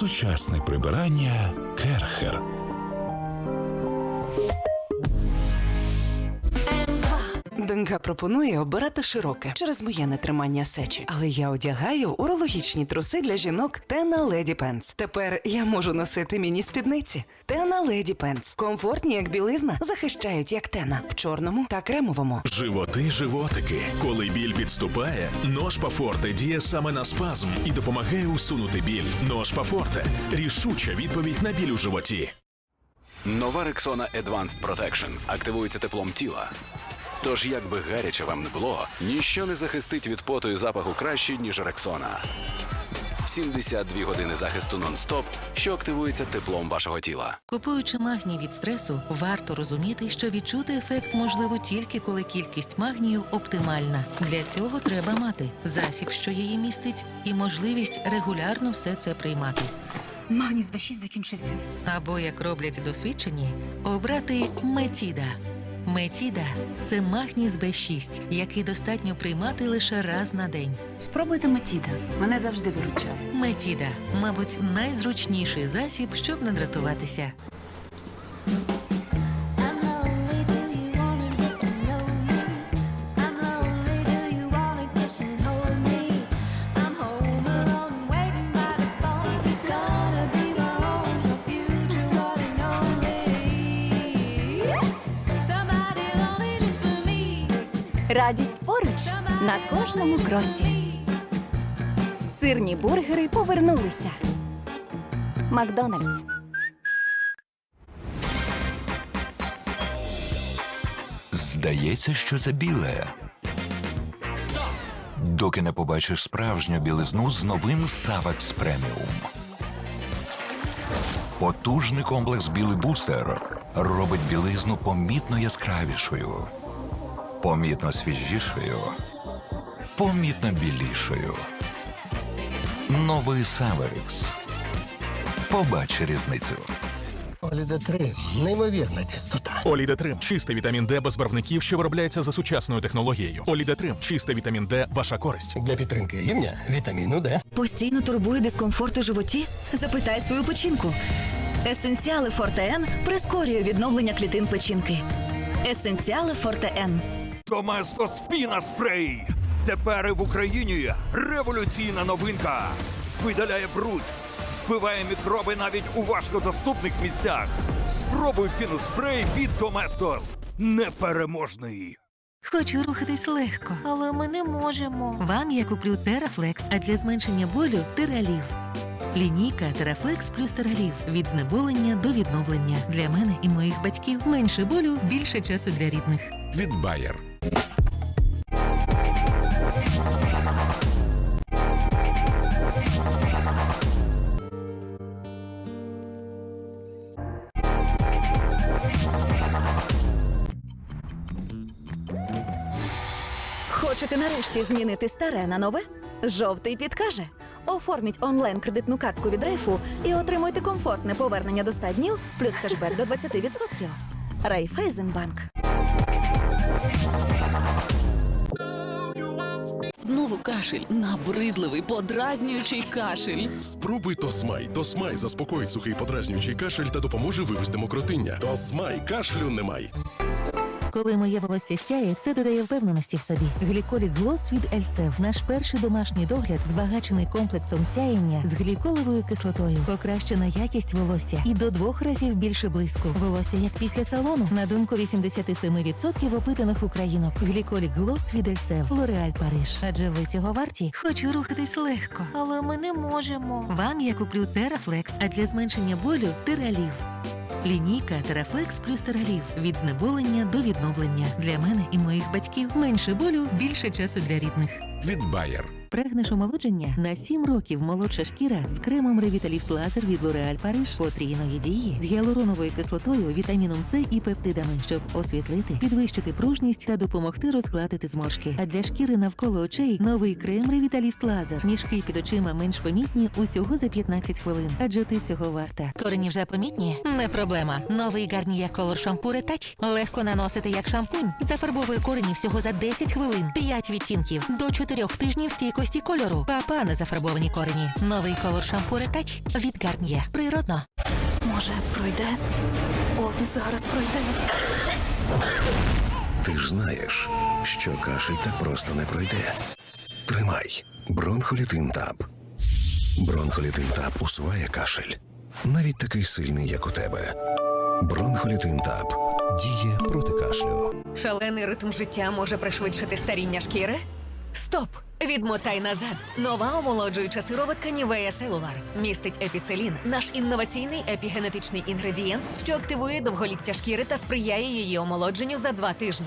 Сучасне прибирання Керхер. Донька пропонує обирати широке через моє нетримання сечі. Але я одягаю урологічні труси для жінок Тена Леді Пенс. Тепер я можу носити міні спідниці. Тена Леді Пенс. Комфортні, як білизна, захищають як тена в чорному та кремовому. Животи, животики. Коли біль підступає, ножпа Форте діє саме на спазм і допомагає усунути біль. Ножпа Форте рішуча відповідь на біль у животі. Нова Рексона Advanced Protection активується теплом тіла. Тож, як би гаряче вам не було, ніщо не захистить від поту і запаху краще, ніж Рексона. 72 години захисту нон-стоп, що активується теплом вашого тіла. Купуючи магній від стресу, варто розуміти, що відчути ефект можливо тільки коли кількість магнію оптимальна. Для цього треба мати засіб, що її містить, і можливість регулярно все це приймати. Магній з Б6 закінчився. Або, як роблять досвідчені, обрати Метіда. Метіда це магній з Б6, який достатньо приймати лише раз на день. Спробуйте Метіда. Мене завжди виручає. Метіда, мабуть, найзручніший засіб, щоб не дратуватися. Радість поруч на кожному кроці. Сирні бургери повернулися. Макдональдс. Здається, що це біле. Доки не побачиш справжню білизну з новим Савекс Преміум. Потужний комплекс білий бустер робить білизну помітно яскравішою, помітно свіжішою, помітно білішою. Новий Савекс. Побач різницю. Оліда 3 неймовірна чистота. Олідетрим чистий вітамін Д без барвників, що виробляється за сучасною технологією. Олідетрим чистий вітамін Д ваша користь. Для підтримки рівня вітаміну Д. Постійно турбує дискомфорт у животі? Запитай свою печінку. Есенціали Форте Н прискорює відновлення клітин печінки. Есенціали Форте Н. Доместо Спіна Спрей. Тепер і в Україні революційна новинка. Видаляє бруд, вбиває мікроби навіть у важкодоступних місцях. Спробуй піноспрей від Доместос. Непереможний. Хочу рухатись легко. Але ми не можемо. Вам я куплю Терафлекс, а для зменшення болю Тералів. Лінійка Терафлекс плюс Тералів від знеболення до відновлення. Для мене і моїх батьків менше болю, більше часу для рідних. Від Bayer. Хочете нарешті змінити старе на нове? Жовтий підкаже. Оформіть онлайн кредитну картку від Рейфу і отримуйте комфортне повернення до 100 днів плюс кешбек до 20%. Райфайзенбанк. Знову кашель, набридливий, подразнюючий кашель. Спробуй Тосмай. Тосмай заспокоїть сухий подразнюючий кашель та допоможе вивести мокротиння. Тосмай кашлю немає. Коли моє волосся сяє, це додає впевненості в собі. Гліколік Глос від Ельсев. Наш перший домашній догляд, збагачений комплексом сяєння з гліколевою кислотою. Покращена якість волосся і до двох разів більше блиску. Волосся як після салону. На думку 87% опитаних українок. Гліколік Глос від Ельсев. Лореаль Париж. Адже ви цього варті. Хочу рухатись легко. Але ми не можемо. Вам я куплю Терафлекс, а для зменшення болю Тералів. Лінійка Терафлекс плюс Тералів від знеболення до відновлення. Для мене і моїх батьків менше болю, більше часу для рідних. Від Bayer. Прагнеш омолодження на 7 років молодша шкіра з кремом Ревіталіфт Лазер від L'Oréal Париж потрійної дії з гіалуроновою кислотою, вітаміном С і пептидами, щоб освітлити, підвищити пружність та допомогти розгладити зморшки. А для шкіри навколо очей новий крем Ревіталіфт Лазер. Мішки під очима менш помітні усього за 15 хвилин. Адже ти цього варта. Корені вже помітні? Не проблема. Новий Гарніє Color Shampoo Retouch. Легко наносити як шампунь. Зафарбовує корені всього за 10 хвилин. 5 відтінків до 4 тижнів стійкості кольору. Папа на зафарбовані корені. Новий колор шампу ретач від Гарн'є. Природно. Може, пройде? О, зараз пройде. Ти ж знаєш, що кашель так просто не пройде. Тримай бронхолітин таб. Бронхолітин таб усуває кашель. Навіть такий сильний, як у тебе. Бронхолітин таб діє проти кашлю. Шалений ритм життя може пришвидшити старіння шкіри? Стоп! Відмотай назад. Нова омолоджуюча сироватка Нівея Селулар містить епіцелін, наш інноваційний епігенетичний інгредієнт, що активує довголіття шкіри та сприяє її омолодженню за два тижні.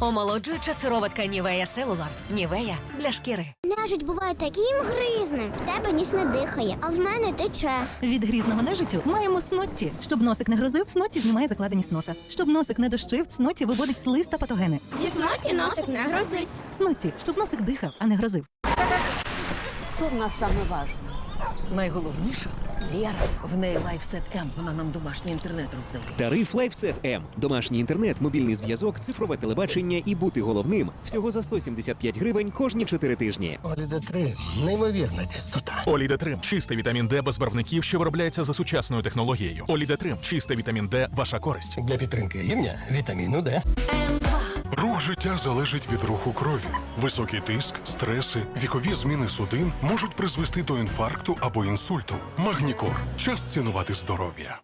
Омолоджуюча сироватка Нівея Селулар. Нівея для шкіри. Нежить буває таким гризним. В тебе ніс не дихає, а в мене тече. Від грізного нежиттю маємо снотті. Щоб носик не грозив, снотті знімає закладеність носа. Щоб носик не дощив, снотті виводить слиз та патогени. Зі сноті носик не грозить. Снотті, щоб носик дихав, а не грозив. Хто в нас саме важливо? Найголовніше Лєра. В неї лайфсет М. Вона нам домашній інтернет роздає. Тариф LifeSet M. Домашній інтернет, мобільний зв'язок, цифрове телебачення і бути головним всього за 175 гривень кожні 4 тижні. Оліда 3 неймовірна чистота. Олідетрим чистий вітамін Д без барвників, що виробляється за сучасною технологією. Олідетрим чистий вітамін Д, ваша користь. Для підтримки рівня вітаміну Д. Рух життя залежить від руху крові. Високий тиск, стреси, вікові зміни судин можуть призвести до інфаркту або інсульту. Магнікор час цінувати здоров'я.